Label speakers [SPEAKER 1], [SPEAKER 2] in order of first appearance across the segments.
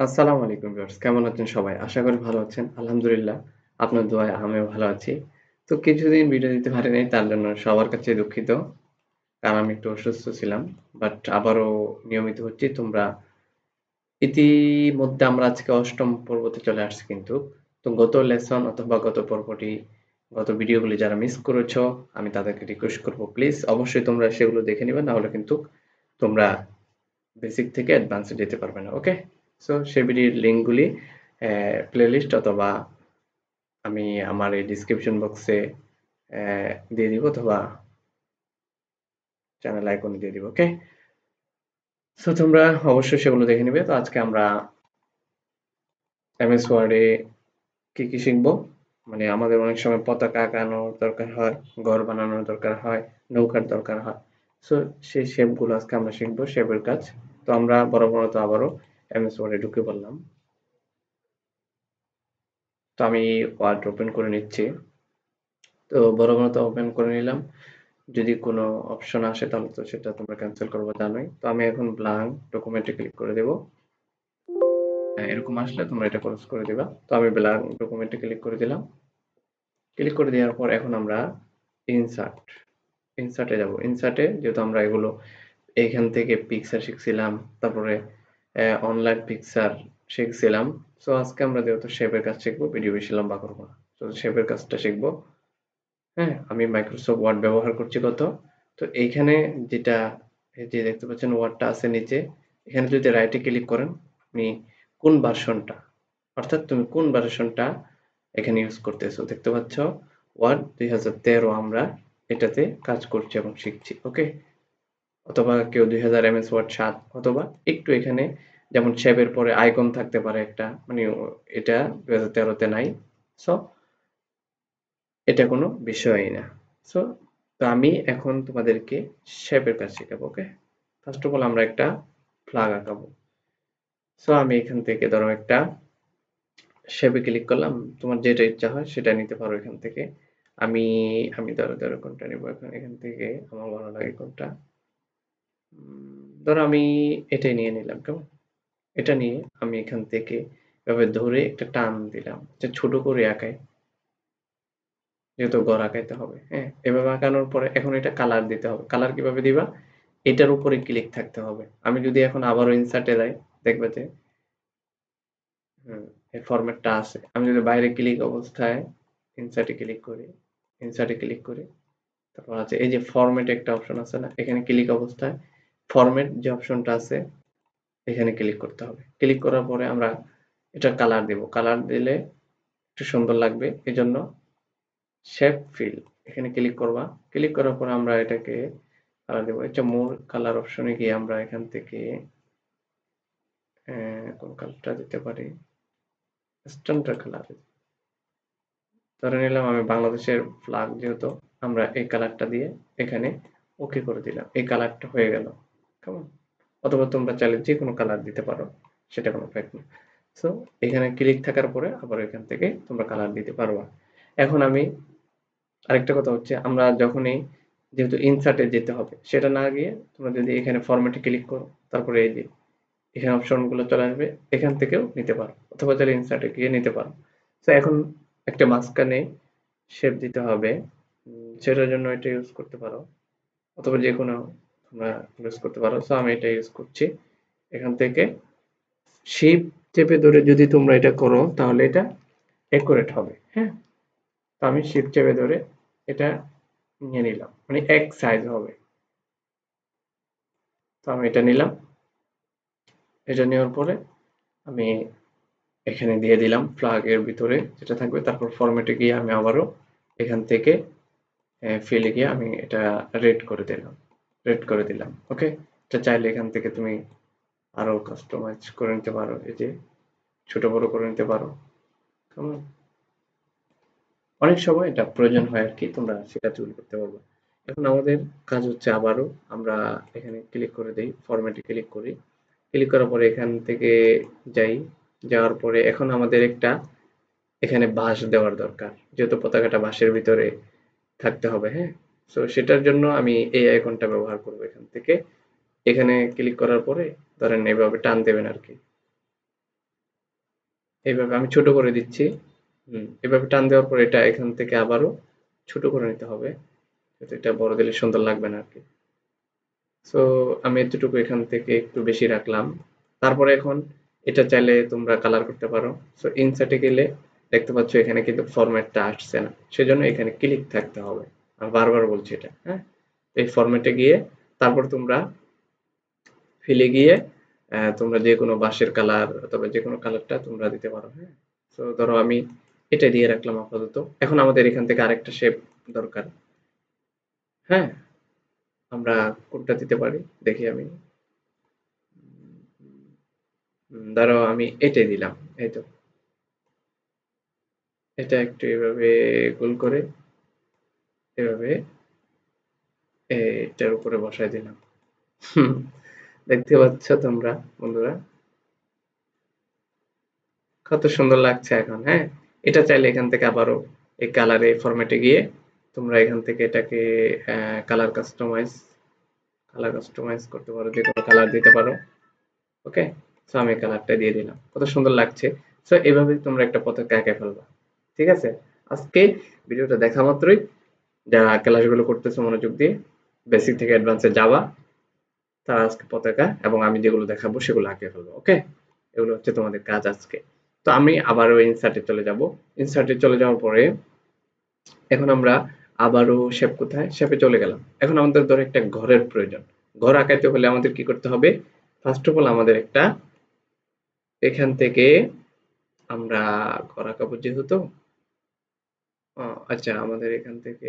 [SPEAKER 1] আসসালামু আলাইকুম ভিউয়ার্স, কেমন আছেন সবাই? আশা করি ভালো আছেন। আলহামদুলিল্লাহ, আপনার দোয়ায় আমিও ভালো আছি। তো কিছুদিন ভিডিও দিতে পারি নাই তার জন্য সবার কাছে দুঃখিত। কারণ আমি একটু অসুস্থ ছিলাম। বাট আবারও নিয়মিত হচ্ছি। তোমরা ইতিমধ্যে আমরা আজকে অষ্টম পর্বতে চলে আসছি কিন্তু। তো গত লেসন অথবা গত পর্বটি, গত ভিডিওগুলি যারা মিস করেছ, আমি তাদেরকে রিকোয়েস্ট করব প্লিজ অবশ্যই তোমরা সেগুলো দেখে নিবে না হলে কিন্তু তোমরা বেসিক থেকে অ্যাডভান্সে যেতে পারবে না। ওকে? সো ভিডিওর লিঙ্কগুলি প্লেলিস্ট অথবা আমি আমার এই ডিসক্রিপশন বক্সে দিয়ে দিব অথবা চ্যানেল আইকনে দিয়ে দিব ওকে সো তোমরা অবশ্যই সেগুলো দেখে নিবে। তো আজকে আমরা এমএস ওয়ার্ডে কি কি শিখব? মানে আমাদের অনেক সময় পতাকা আঁকানোর দরকার হয়, ঘর বানানোর দরকার হয়, নৌকার দরকার হয়। সো সেই শেপগুলো আজকে আমরা শিখব শেপের কাজ। তো আমরা বড় বড় তো আবারও এমএস ওয়ার্ডে ঢুকে পড়লাম তো আমি ওয়ার্ড ওপেন করে নিচ্ছি। তো বড় বড় তো ওপেন করে নিলাম। যদি কোনো অপশন আসে তাহলে তো সেটা তোমরা ক্যান্সেল করব জানোই। তো আমি এখন ব্লাঙ্ক ডকুমেন্টে ক্লিক করে দেব। হ্যাঁ, এরকম আসলে তোমরা এটা ক্লোজ করে দিবা। তো আমি ব্লাঙ্ক ডকুমেন্টে ক্লিক করে দিলাম। ক্লিক করে দেওয়ার পর এখন আমরা ইনসার্ট ইনসার্টে যাব। ইনসার্টে যেহেতু আমরা এগুলো এইখান থেকে পিকচার শিখছিলাম তারপরে অনলাইন পিকচার শিখছিলাম। সো আজকে আমরা যেহেতু শেপের কাজ শিখব ভিডিও বেশি লম্বা করব না। তো শেপের কাজটা শিখব। হ্যাঁ আমি মাইক্রোসফট ওয়ার্ড ব্যবহার করছি কত তো এইখানে যেটা যে দেখতে পাচ্ছেন ওয়ার্ডটা আছে নিচে। এখানে যদি রাইটে ক্লিক করেন, আপনি কোন ভার্সনটা অর্থাৎ তুমি কোন ভার্সনটা এখানে ইউজ করতেছো, দেখতে পাচ্ছ? ওয়ার্ড দুই হাজার তেরো আমরা এটাতে কাজ করছি এবং শিখছি ওকে অথবা কেউ দুই হাজার এম এস ওয়ার্ড সাত, অথবা একটু এখানে যেমন শেপের পরে আইকন থাকতে পারে একটা মানে এটা দুই হাজার তেরোতে নাই। সো এটা কোনো বিষয়ই না। সো তো আমি এখন তোমাদেরকে শেপের কাজ শেখাবো ওকে ফার্স্ট অফ অল আমরা একটা ফ্লাগ আঁকাবো। সো আমি এখান থেকে ধরো একটা শেপে ক্লিক করলাম, তোমার যেটা ইচ্ছা হয় সেটা নিতে পারো এখান থেকে। আমি আমি ধরো ধরো কোনটা নেব এখন? এখান থেকে আমার ভালো লাগে কোনটা? ধরো আমি এটাই নিয়ে নিলাম কেমন? এটা নিয়ে আমি এখান থেকে এভাবে ধরে একটা টান দিলাম ছোট করে আঁকাই যেহেতু গড় আঁকাইতে হবে হ্যাঁ? এভাবে আঁকানোর পরে এখন এটা কালার দিতে হবে। কালার কীভাবে দিবা? এটার উপরে ক্লিক থাকতে হবে। আমি যদি এখন আবারও ইনসার্টে যাই, দেখবে যে, হুম, এই ফরম্যাটটা আছে। আমি যদি বাইরে ক্লিক অবস্থায় ইনসার্টে ক্লিক করি ইনসার্টে ক্লিক করি, তারপর আছে এই যে ফরম্যাট একটা অপশন আছে না? এখানে ক্লিক অবস্থায় ফরম্যাট যে অপশনটা আছে, এখানে ক্লিক করতে হবে। ক্লিক করার পরে আমরা এটা কালার দেব। কালার দিলে একটু সুন্দর লাগবে, এজন্য শেপ ফিল এখানে ক্লিক করবা। ক্লিক করার পরে আমরা এটাকে কালার দেবো। এটা মোর কালার অপশনে গিয়ে আমরা এখান থেকে কোন কালারটা দিতে পারি? স্ট্যান্ডার্ড কালার ধরে নিলাম আমি বাংলাদেশের ফ্ল্যাগ যেহেতু, আমরা এই কালারটা দিয়ে এখানে ওকে করে দিলাম। এই কালারটা হয়ে গেল। কেমন? অথবা তোমরা চাইলে যে কোনো কালার দিতে পারো, সেটা কোনো ফ্যাক্ট না। সো এখানে ক্লিক থাকার পরে আবার এখান থেকে তোমরা কালার দিতে পারবা। এখন আমি আরেকটা কথা হচ্ছে, আমরা যখনই যেহেতু ইনসার্টে যেতে হবে, সেটা না গিয়ে তোমরা যদি এখানে ফরম্যাটে ক্লিক করো, তারপরে এই যে এখানে অপশনগুলো চলে আসবে, এখান থেকেও নিতে পারো, অথবা চাইলে ইনসার্টে গিয়ে নিতে পারো। তো এখন একটা মাঝখানে শেপ দিতে হবে সেটার জন্য এটা ইউজ করতে পারো, অথবা যে কোনো তোমরা ইউজ করতে পারো। সো আমি এটা ইউজ করছি। এখান থেকে শেপ চেপে ধরে যদি তোমরা এটা করো, তাহলে এটা একুরেট হবে হ্যাঁ? তো আমি শিপ চেপে ধরে এটা নিয়ে নিলাম। মানে এক সাইজ হবে। তো আমি এটা নিলাম। এটা নেওয়ার পরে আমি এখানে দিয়ে দিলাম ফ্লাগ এর ভিতরে যেটা থাকবে। তারপর ফরম্যাটে গিয়ে আমি আবারও এখান থেকে ফিলে গিয়ে আমি এটা রেড করে দিলাম। রেড করে দিলাম ওকে এটা চাইলে এখান থেকে তুমি আরও কাস্টমাইজ করে নিতে পারো, এই যে ছোট বড় করে নিতে পারো। কেমন? অনেক সময় এটা প্রয়োজন হয় আর কি, তোমরা সেটা চুল করতে পারবে। এখন আমাদের কাজ হচ্ছে আবারও আমরা এখানে ক্লিক করে দেই ফরম্যাটে ক্লিক করি। ক্লিক করার পরে এখান থেকে যাই, যাওয়ার পরে এখন আমাদের একটা এখানে বাঁশ দেওয়ার দরকার, যেহেতু পতাকাটা বাঁশের ভিতরে থাকতে হবে হ্যাঁ? সো সেটার জন্য আমি এই আইকনটা ব্যবহার করব এখান থেকে। এখানে ক্লিক করার পরে ধরেন এভাবে টান দেবেন আর কি। এইভাবে আমি ছোট করে দিচ্ছি। হুম এভাবে টান দেওয়ার পর এটা এখান থেকে আবারও ছোট করে নিতে হবে। যাতে এটা বড় দিলে সুন্দর লাগবে না আর কি। সো আমি এতটুকু এখান থেকে একটু বেশি রাখলাম। তারপরে এখন এটা চাইলে তোমরা কালার করতে পারো। সো ইনসার্টে গেলে দেখতে পাচ্ছ এখানে কিন্তু ফরম্যাটটা আসছে না। সেজন্য এখানে ক্লিক থাকতে হবে। বারবার বলছি এটা হ্যাঁ? এই ফরম্যাটে গিয়ে তারপর তোমরা ফিলে গিয়ে তোমরা যে কোনো বাঁশের কালার অথবা যে কোনো কালারটা তোমরা দিতে পারো হ্যাঁ? তো ধরো আমি এটা দিয়ে রাখলাম আপাতত। এখন আমাদের এখান থেকে আরেকটা শেপ দরকার হ্যাঁ? আমরা কোনটা দিতে পারি? দেখি আমি। ধরো আমি এটাই দিলাম, এই তো। এটা একটু এভাবে গোল করে এভাবে এটার উপরে বসায় দিলাম। দেখতে পাচ্ছ তোমরা, বন্ধুরা? কত সুন্দর লাগছে এখন হ্যাঁ? এটা চাইলে এখান থেকে আবারও এই কালারে ফরম্যাটে গিয়ে তোমরা এখান থেকে এটাকে কালার কাস্টমাইজ কালার কাস্টমাইজ করতে পারো, যে কোনো কালার দিতে পারো। ওকে সো আমি কালারটা দিয়ে দিলাম। কত সুন্দর লাগছে। সো এভাবে তোমরা একটা পতাকা এঁকে ফেলবা। ঠিক আছে? আজকে ভিডিওটা দেখা মাত্রই। যারা ক্লাসগুলো করতেছে মনোযোগ দিয়ে বেসিক থেকে অ্যাডভান্সে যাওয়া, তারা আজকে পতাকা এবং আমি যেগুলো দেখাবো সেগুলো আঁকে ফেলব ওকে এগুলো হচ্ছে তোমাদের কাজ আজকে। তো আমি আবারও ইনসার্টে চলে যাব। ইনসার্টে চলে যাওয়ার পরে এখন আমরা আবারও শেপ কোথায়? শেপে চলে গেলাম। এখন আমাদের ধরো একটা ঘরের প্রয়োজন। ঘর আঁকাইতে হলে আমাদের কি করতে হবে? ফার্স্ট অফ অল আমাদের একটা এখান থেকে আমরা ঘর আঁকাবো যেহেতু। আচ্ছা আমাদের এখান থেকে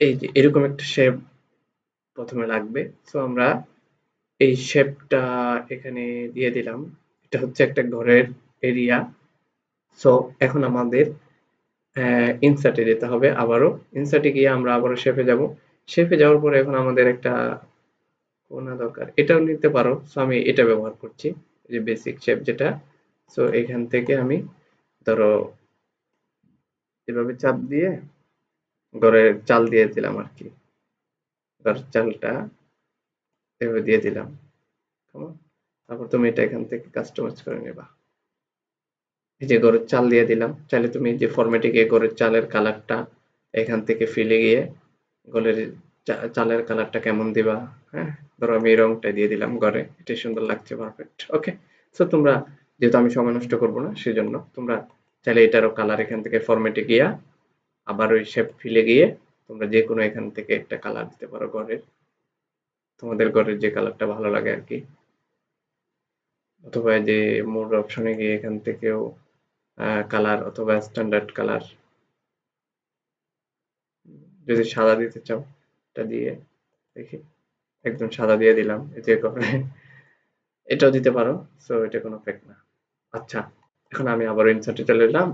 [SPEAKER 1] এই যে, এরকম একটা শেপ প্রথমে লাগবে। সো আমরা এই শেপটা এখানে দিয়ে দিলাম। এটা হচ্ছে একটা ঘরের এরিয়া সো এখন আমাদের ইনসার্টে যেতে হবে আবারও। ইনসার্টে গিয়ে আমরা আবারও শেপে যাব। শেপে যাওয়ার পরে এখন আমাদের একটা কোনা দরকার। এটাও নিতে পারো। সো আমি এটা ব্যবহার করছি। যে বেসিক শেপ যেটা। সো এখান থেকে আমি ধরো, এভাবে চাপ দিয়ে ঘরের চাল দিয়ে দিলাম আর কি। চালটা এভাবে দিয়ে দিলাম। কেমন? তারপর তুমি এটা এখান থেকে কাস্টমাইজ করে নেবা। এই যে গরুর চাল দিয়ে দিলাম। চাইলে তুমি যে ফরম্যাটে গিয়ে গরুর চালের কালারটা এখান থেকে ফিলে গিয়ে গলের চালের কালারটা কেমন দিবা হ্যাঁ? ধরো আমি এই রংটা দিয়ে দিলাম ঘরে। এটাই সুন্দর লাগছে পারফেক্ট ওকে সো তোমরা যেহেতু আমি সময় নষ্ট করব না, সেজন্য তোমরা চাইলে এটারও কালার এখান থেকে ফরম্যাটে গিয়া আবার ওই শেপ ফিলে গিয়ে তোমরা যে কোনো এখান থেকে একটা কালার দিতে পারো ঘরের। তোমাদের ঘরের যে কালারটা ভালো লাগে আর কি। অথবা যে মোড অপশনে গিয়ে এখান থেকেও কালার অথবা স্ট্যান্ডার্ড কালার যদি সাদা দিতে চাও এটা দিয়ে দেখি। একদম সাদা দিয়ে দিলাম এতে করে এটাও দিতে পারো সো এটা কোনো ফেক না। আচ্ছা এখন আমি আবার ইনসার্টে চলে এলাম।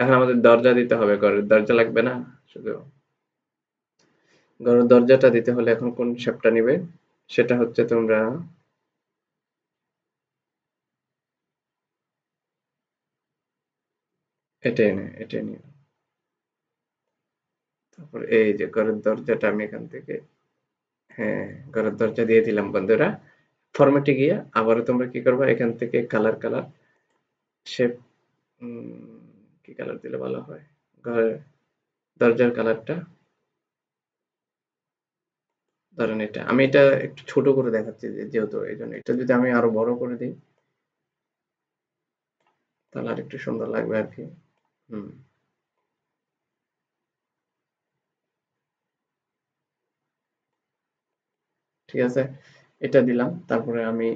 [SPEAKER 1] এখন আমাদের দরজা দিতে হবে, ঘরের দরজা লাগবে না, শুধু ঘরের দরজাটা দিতে হলে এখন কোন শেপটা নিবে? সেটা হচ্ছে তোমরা এটাই নে এটাই নিও তারপর এই যে ঘরের দরজাটা আমি এখান থেকে হ্যাঁ ঘরের দরজা দিয়ে দিলাম বন্ধুরা। ফরম্যাটে গিয়ে আবারও তোমরা কি করবা? এখান থেকে কালার কালার শেপ কি কালার দিলে ভালো হয়? ঘরের দরজার কালারটা ধরেন এটা। আমি এটা একটু ছোট করে দেখাচ্ছি যেহেতু এই জন্য। এটা যদি আমি আরও বড় করে দিই, তাহলে আর একটু সুন্দর লাগবে আর কি। হুম। ঠিক আছে? এটা দিলাম। তারপরে আমি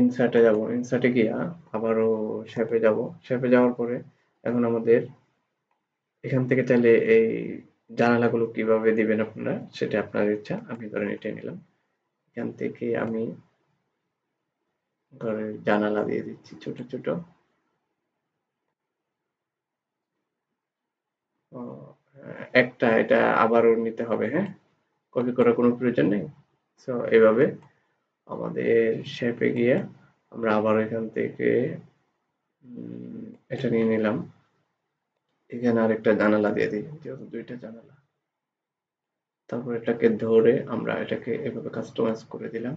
[SPEAKER 1] ইনসার্টে যাব। ইনসার্টে গিয়া আবারও শেপে যাব। শেপে যাওয়ার পরে এখন আমাদের এখান থেকে চাইলে এই জানালাগুলো কীভাবে দিবেন আপনারা, সেটা আপনার ইচ্ছা, আমি ধরেন এটা নিলাম। এখান থেকে আমি ঘরের জানালা দিয়ে দিচ্ছি, ছোট ছোট। একটা, এটা আবারও নিতে হবে হ্যাঁ? কপি করার কোনো প্রয়োজন নেই? সো এভাবে আমাদের শেপে গিয়ে আমরা আবার এখান থেকে এটা নিয়ে নিলাম। এখানে আরেকটা জানালা দিয়ে দিই, যেহেতু দুইটা জানালা। তারপর এটাকে ধরে আমরা এটাকে এভাবে কাস্টমাইজ করে দিলাম।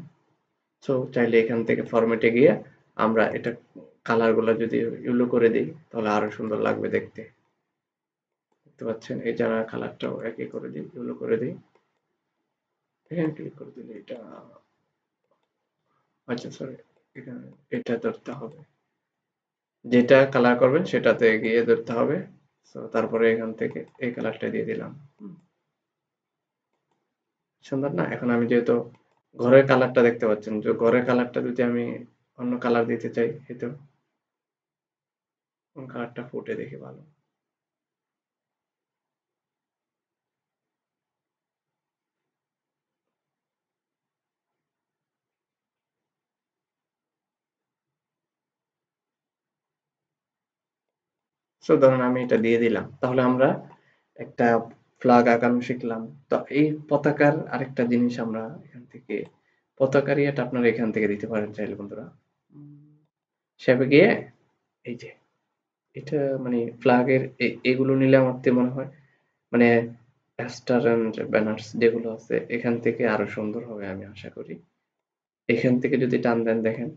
[SPEAKER 1] সো চাইলে এখান থেকে ফরম্যাটে গিয়ে আমরা এটা কালারগুলো যদি ইউলো করে দিই, তাহলে আরও সুন্দর লাগবে দেখতে। দেখতে পাচ্ছেন, এই যারা কালারটাও একই করে দিই, ইউলো করে দিই। এখানে ক্লিক করে দিলে এটা আচ্ছা সরি এখানে এটা ধরতে হবে। যেটা কালার করবেন সেটাতে গিয়ে ধরতে হবে। তো তারপরে এখান থেকে এই কালারটা দিয়ে দিলাম। সুন্দর না? এখন আমি যেহেতু ঘরের কালারটা দেখতে পাচ্ছেন যে ঘরের কালারটা যদি আমি অন্য কালার দিতে চাই হয়তো কালারটা ফুটে দেখি ভালো। সো ধরুন আমি এটা দিয়ে দিলাম। তাহলে আমরা একটা ফ্ল্যাগ আঁকানো শিখলাম। তো এই পতাকার আরেকটা জিনিস আমরা এখান থেকে পতাকার ইয়েটা আপনারা এখান থেকে দিতে পারেন চাইলে বন্ধুরা। সেভাবে গিয়ে এই যে, এটা মানে ফ্ল্যাগের এগুলো নিলে আমার তো মনে হয় মানে ব্যানার্স যেগুলো আছে, এখান থেকে আরও সুন্দর হবে আমি আশা করি। এখান থেকে যদি টান দেন দেখেন,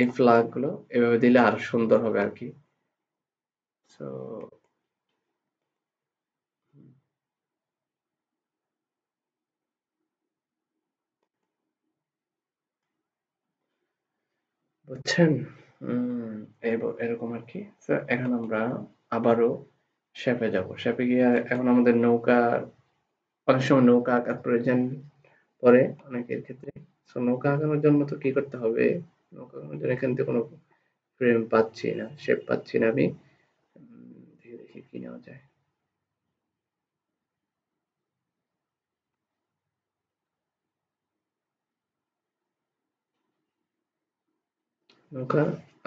[SPEAKER 1] এই ফ্ল্যাগগুলো এভাবে দিলে আরও সুন্দর হবে আর কি। সো বুঝছেন? এরকম আর কি। এখন আমরা আবারও শেপে যাব। শেপে গিয়ে এখন আমাদের নৌকা, অনেক সময় নৌকা আঁকার প্রয়োজন পড়ে অনেকের ক্ষেত্রে। নৌকা আঁকানোর জন্য তো কি করতে হবে? নৌকা আঁকানোর জন্য এখান থেকে কোনো ফ্রেম পাচ্ছি না শেপ পাচ্ছি না আমি দেখি দেখি কি নেওয়া যায় নৌকা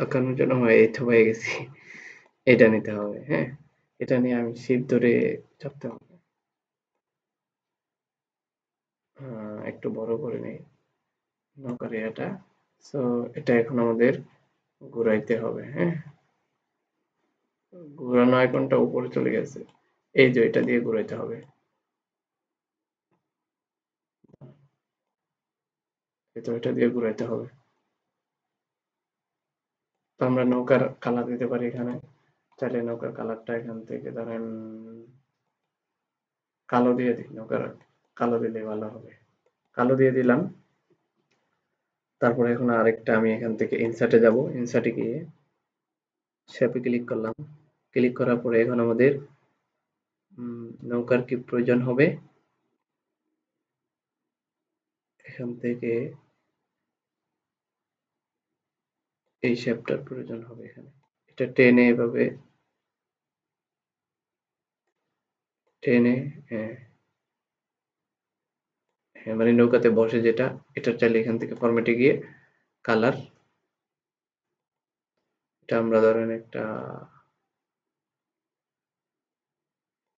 [SPEAKER 1] আঁকানোর জন্য হয় হয়ে গেছি। এটা নিতে হবে হ্যাঁ? এটা নিয়ে আমি শিপ ধরে চাপতে হবে। একটু বড় করে নেই নৌকার এটা সো এটা এখন আমাদের ঘুরাইতে হবে হ্যাঁ? ঘুরানো আইকনটা উপরে চলে গেছে। এই যে, এটা দিয়ে ঘুরাইতে হবে। এটা দিয়ে ঘুরাইতে হবে। তো আমরা নৌকার কালার দিতে পারি এখানে। চাইলে নৌকার কালারটা এখান থেকে ধরেন কালো দিয়ে দিই, নৌকার কালো দিলে ভালো হবে। কালো দিয়ে দিলাম। তারপরে এখন আরেকটা আমি এখান থেকে ইনসার্টে যাব। ইনসার্টে গিয়ে শেপে ক্লিক করলাম। ক্লিক করার পরে এখন আমাদের নৌকার কি প্রয়োজন হবে? এখান থেকে এই শেপটার প্রয়োজন হবে এখানে। এটা টেনে এভাবে টেনে হ্যাঁ। হ্যাঁ মানে নৌকাতে বসে যেটা এটা চাইলে এখান থেকে ফরম্যাটে গিয়ে কালার এটা আমরা ধরেন একটা,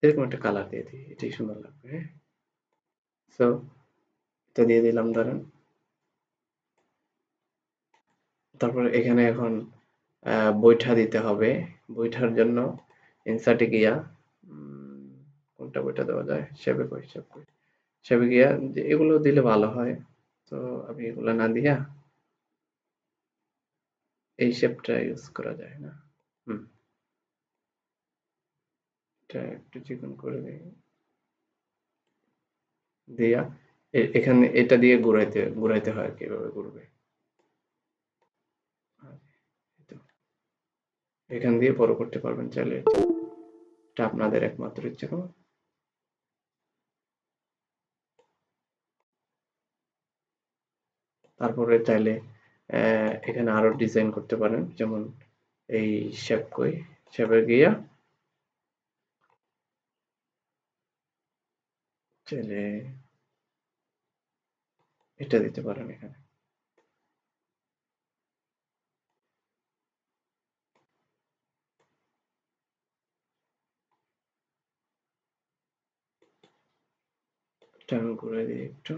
[SPEAKER 1] এরকম একটা কালার দিয়ে দিই, এটাই সুন্দর লাগবে হ্যাঁ। সো এটা দিয়ে দিলাম ধরেন। তারপরে এখানে এখন বৈঠা দিতে হবে। বৈঠার জন্য ইনসার্টে গিয়া কোনটা বইটা দেওয়া যায়? সেবে কই সেব কই সেবে গিয়া যে এগুলো দিলে ভালো হয়। তো আমি এগুলো না দিয়া এই শেপটা ইউজ করা যায় না। হুম। এটা একটু চিকন করে দিই। দিয়া এখানে এটা দিয়ে ঘুরাইতে ঘুরাইতে হয় কীভাবে ঘুরবে? এখান দিয়ে বড় করতে পারবেন চাইলে। এটা আপনাদের একমাত্র ইচ্ছা, কেমন? তারপরে চাইলে এখানে আরও ডিজাইন করতে পারেন, যেমন এই শেপ কই শেপে গিয়া চাইলে এটা দিতে পারেন এখানে। চালু করে দিই একটু।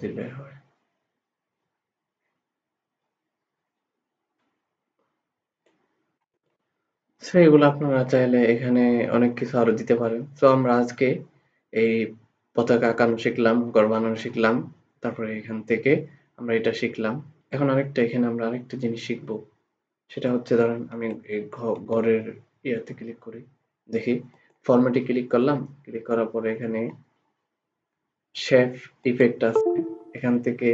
[SPEAKER 1] দিলে হয়। এগুলো আপনারা চাইলে এখানে অনেক কিছু আরও দিতে পারেন। তো আমরা আজকে এই পতাকা আঁকানো শিখলাম ঘর বানানো শিখলাম, তারপরে এখান থেকে আমরা এটা শিখলাম। এখন আরেকটা, এখানে আমরা আরেকটা জিনিস শিখব। সেটা হচ্ছে ধরেন আমি ঘরের ইয়াতে ক্লিক করি। দেখি ফরম্যাটে ক্লিক করলাম ক্লিক করার পরে এখানে শেফ ইফেক্ট আছে। এখান থেকে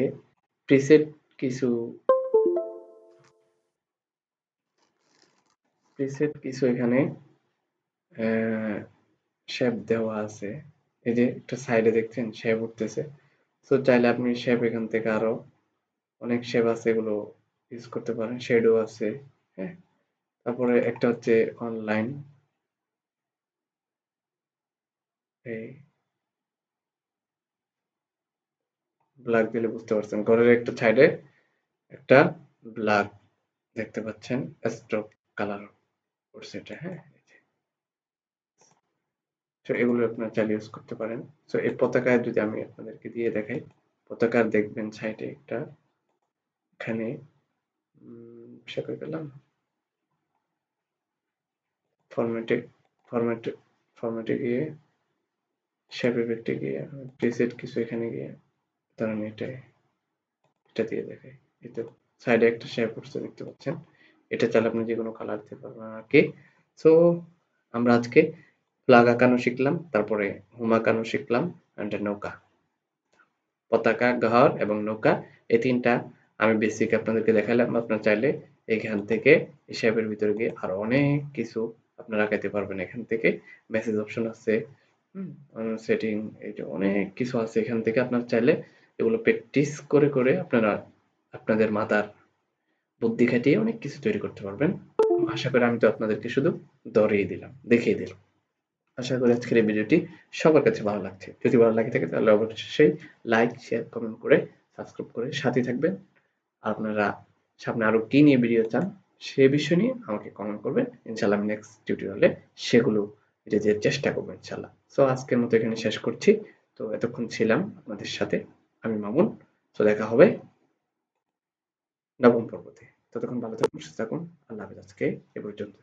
[SPEAKER 1] প্রিসেট কিছু প্রিসেট কিছু এখানে শেপ দেওয়া আছে। এই যে একটা সাইডে দেখছেন শেপ উঠতেছে। তো চাইলে আপনি শেপ এখান থেকে আরও অনেক শেপ আছে এগুলো ইউজ করতে পারেন শেডো আছে হ্যাঁ। তারপরে একটা হচ্ছে অনলাইন এই ব্ল্যাক দিলে বুঝতে পারছেন, ঘরের একটা সাইডে একটা ব্ল্যাক দেখতে পাচ্ছেন স্ট্রোক কালার করছে এটা হ্যাঁ। তো এগুলো আপনারা চাইলে ইউজ করতে পারেন। সো এই পতাকায় যদি আমি আপনাদেরকে দিয়ে দেখাই, পতাকার দেখবেন সাইডে একটা, এখানে সে করে পেলাম। ফরম্যাটে ফরম্যাটে ফরম্যাটে গিয়ে শেপ ইফেক্টে গিয়ে প্রিসেট কিছু এখানে গিয়ে, ধরেন এটা এটা দিয়ে দেখাই। এই তো, সাইডে একটা শেপ উঠছে দেখতে পাচ্ছেন। এটা চাইলে আপনি যে কোনো কালার দিতে পারবেন আর কি। সো আমরা আজকে ফ্লাগ আঁকানো শিখলাম, তারপরে হুম আঁকানো শিখলাম অ্যান্ড নৌকা। পতাকা, ঘর এবং নৌকা, এই তিনটা আমি বেসিক আপনাদেরকে দেখালাম। আপনারা চাইলে এখান থেকে হিসাবের ভিতরে গিয়ে আরও অনেক কিছু আপনারা আঁকাইতে পারবেন। এখান থেকে মেসেজ অপশন আছে সেটিং যে অনেক কিছু আছে। এখান থেকে আপনারা চাইলে এগুলো প্র্যাকটিস করে করে আপনারা আপনাদের মাথার বুদ্ধি খাটিয়ে অনেক কিছু তৈরি করতে পারবেন। আশা করি আমি তো আপনাদেরকে শুধু ধরিয়ে দিলাম, দেখিয়ে দিলাম। আশা করি আজকের এই ভিডিওটি সবার কাছে ভালো লাগছে। যদি ভালো লাগে থাকে তাহলে অবশ্যই লাইক শেয়ার কমেন্ট করে সাবস্ক্রাইব করে সাথে থাকবেন। আপনারা সামনে আরও কি নিয়ে ভিডিও চান সে বিষয় নিয়ে আমাকে কমেন্ট করবেন। ইনশাল্লাহ আমি নেক্সট টিউটোরিয়ালে সেগুলো এটা চেষ্টা করব ইনশাল্লাহ সো আজকের মতো এখানে শেষ করছি। তো এতক্ষণ ছিলাম আপনাদের সাথে। আমি মামুন। তো দেখা হবে নবম পর্বতে। ততক্ষণ ভালো থাকুন, সুস্থ থাকুন। আল্লাহ হাফেজ আজকে এ পর্যন্ত